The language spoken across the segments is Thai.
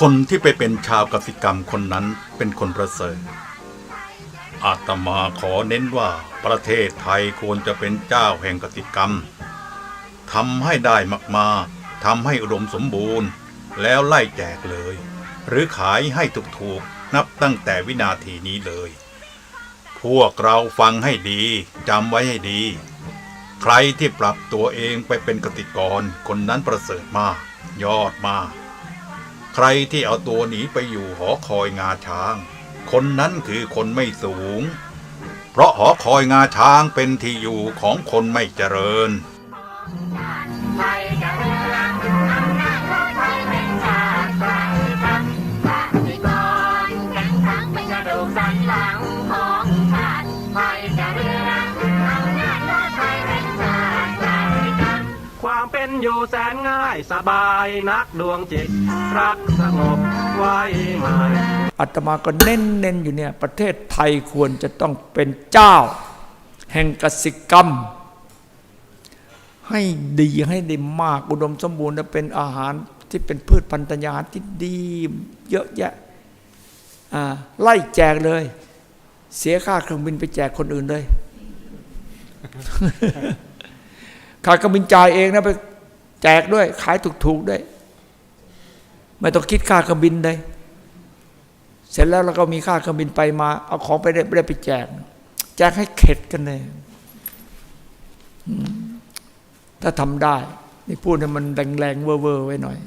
คนที่ไปเป็นชาวกสิกรรมคนนั้นเป็นคนประเสริฐอาตมาขอเน้นว่าประเทศไทยควรจะเป็นเจ้าแห่งกสิกรรมทำให้ได้มากๆทำให้อุดมสมบูรณ์ แล้วไล่แจกเลย หรือขายให้ถูกๆนับตั้งแต่วินาทีนี้เลย พวกเราฟังให้ดีจำไว้ให้ดี ใครที่ปรับตัวเองไปเป็นกติกรคนนั้นประเสริฐมาก ยอดมาก ใครที่เอาตัวหนีไปอยู่หอคอยงาช้าง คนนั้นคือคนไม่สูง เพราะหอคอยงาช้างเป็นที่อยู่ของคนไม่เจริญ เป็นอยู่แสนง่ายสบายนักดวงจิต รักสงบไว้ใหม่อาตมาก็เน้นเน้นอยู่เนี่ย ประเทศไทยควรจะต้องเป็นเจ้า แห่งกสิกรรม ให้ดีให้ได้มากอุดมสมบูรณ์และเป็นอาหารที่เป็นพืชพันธุ์ยาที่ดี เยอะแยะอ่าไล่แจกเลย เสียค่าเครื่องบินไปแจกคนอื่นเลยค่าเครื่องบินจ่ายเองนะไป แจกด้วย ขายถูกๆด้วย ไม่ต้องคิดค่าเครื่องบินเลยเสร็จแล้วเราก็มีค่าเครื่องบินไปมา เอาของไปได้ไไปแจก แจกให้เข็ดกันเลยถ้าทำได้ นี่พูดให้มันแรงๆเว่อร์ไว้หน่อย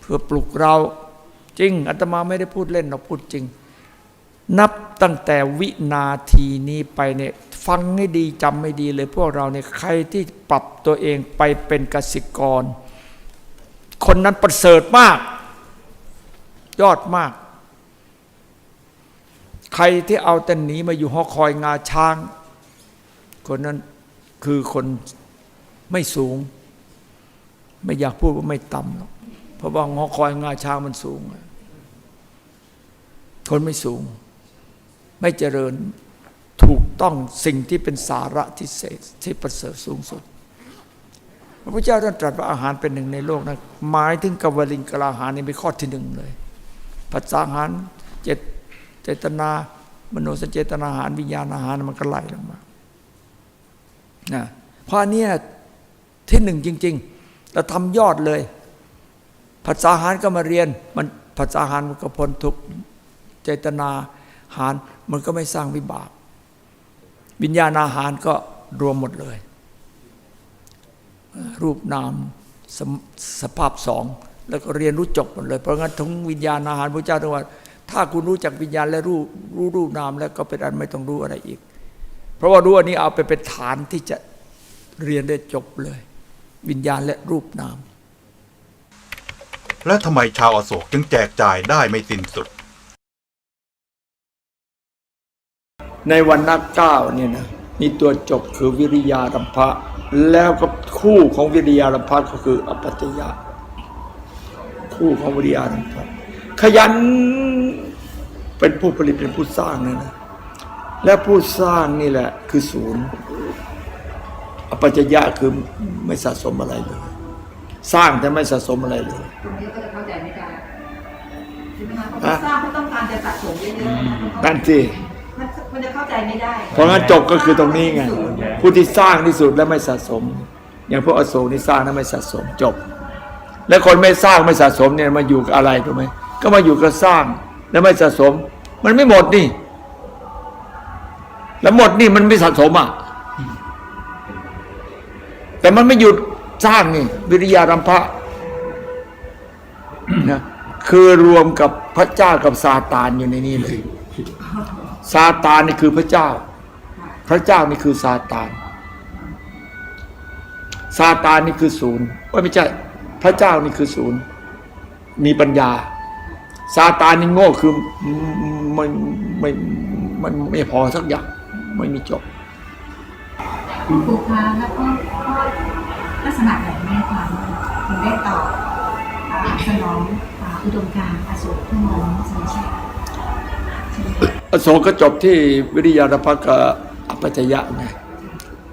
เพื่อปลุกเราจริงอาตมาไม่ได้พูดเล่นเราพูดจริง นับตั้งแต่วินาทีนี้ไปเนี่ย ฟังให้ดีจำให้ดีเลยพวกเราเนี่ยใครที่ปรับตัวเองไปเป็นกสิกร คนนั้นประเสริฐมาก ยอดมาก ใครที่เอาแต่หนีมาอยู่หอคอยงาช้าง คนนั้นคือคนไม่สูง ไม่อยากพูดว่าไม่ต่ำหรอกเพราะว่าหอคอยงาช้างมันสูง คนไม่สูง ไม่เจริญ ถูกต้องสิ่งที่เป็นสาระที่เศษที่ประเสริฐสูงสุด พระพุทธเจ้าท่านตรัสว่าอาหารเป็นหนึ่งในโลกนะหมายถึงกวลิงกลาหารนี่เป็นข้อที่หนึ่งเลยปัจจาหารเจตเจตนามโนสเจตนาอาหารวิญญาณอาหารมันก็ไล่ลงมานะเพราะนเนี้ยที่หนึ่งจริง ๆ เราทำยอดเลยภาษาหารก็มาเรียนมันภาษาหารมันก็พ้นทุกเจตนาหารมันก็ไม่สร้างวิบาก วิญญาณอาหารก็รวมหมดเลย รูปนามสสภาพสองแล้วก็เรียนรู้จบหมดเลย เพราะงั้นทั้งวิญญาณอาหารพระเจ้าตรัสว่า ถ้าคุณรู้จักวิญญาณและรู้รู้รูปนามแล้วก็เป็นอันไม่ต้องรู้อะไรอีก เพราะว่ารู้อันนี้เอาไปเป็นฐานที่จะเรียนได้จบเลย วิญญาณและรูปนาม และทำไมชาวอโศกจึงแจกจ่ายได้ไม่สิ้นสุด ในวันนักเก้าเนี่ยนะมีตัวจบคือวิริยารัมภะแล้วก็คู่ของวิริยารัมภะก็คืออปัจจยะ คู่ของวิริยารัมภะขยันเป็นผู้ผลิตเป็นผู้สร้างนะนะและผู้สร้างนี่แหละคือศูนย์อปัจจยะคือไม่สะสมอะไรเลย สร้างแต่ไม่สะสมอะไรเลยตรงนี้ก็จะเข้าใจไม่ได้ใช่ไหมคะเพราะฮะว่าสร้างเขาต้องการจะสะสมเรื่อยๆนะคะนั่นสิ มันมันจะเข้าใจไม่ได้ เพราะงั้นจบก็คือตรงนี้ไงผู้ที่สร้างที่สุดและไม่สะสม อย่างพวกอโศกนี่สร้างและไม่สะสมจบ และคนไม่สร้างไม่สะสมเนี่ยมาอยู่กับอะไรถูกไหมก็มาอยู่กับสร้างและไม่สะสม มันไม่หมดนี่ แล้วหมดนี่มันไม่สะสมอะแต่มันไม่หยุดสร้างนี่วิริยารัมภะนะคือรวมกับพระเจ้ากับซาตานอยู่ในนี้เลย ซาตานนี่คือพระเจ้า พระเจ้านี่คือซาตาน ซาตานนี่คือศูนย์ว่าไม่ใช่ พระเจ้านี่คือศูนย์ มีปัญญา ซาตานนี่โง่คือไม่ไม่ไม่ไม่พอสักอย่าง ไม่มีจบครูคะแล้วก็ลักษณะแบบนี้ค่ะถึงได้ตอบสนองอุดมการณ์อโศกทั้งหมดสมัยชาใช่ไหมคะอโศกก็จบที่วิริยาณพักกับอปัจจยะไง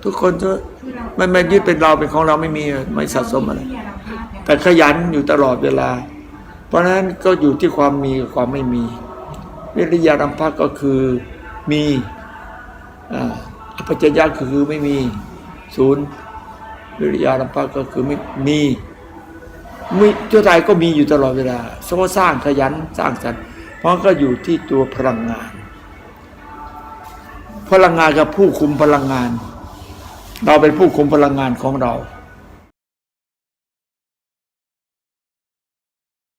ทุกคนจะไม่ไม่ยึดเป็นเราเป็นของเราไม่มีไม่สะสมอะไร แต่ขยันอยู่ตลอดเวลา เพราะฉะนั้นก็อยู่ที่ความมีกับความไม่มี วิริยารัมภะก็คือมีอ่าอปัจยะคือไม่มีศูนย์วิริยารัมภะก็คือไม่มีมีตัวใดก็มีอยู่ตลอดเวลาสร้างสร้างขยันสร้างสรรค์เพราะก็อยู่ที่ตัวพลังงาน พลังงานกับผู้คุมพลังงาน เราเป็นผู้คุมพลังงานของเรา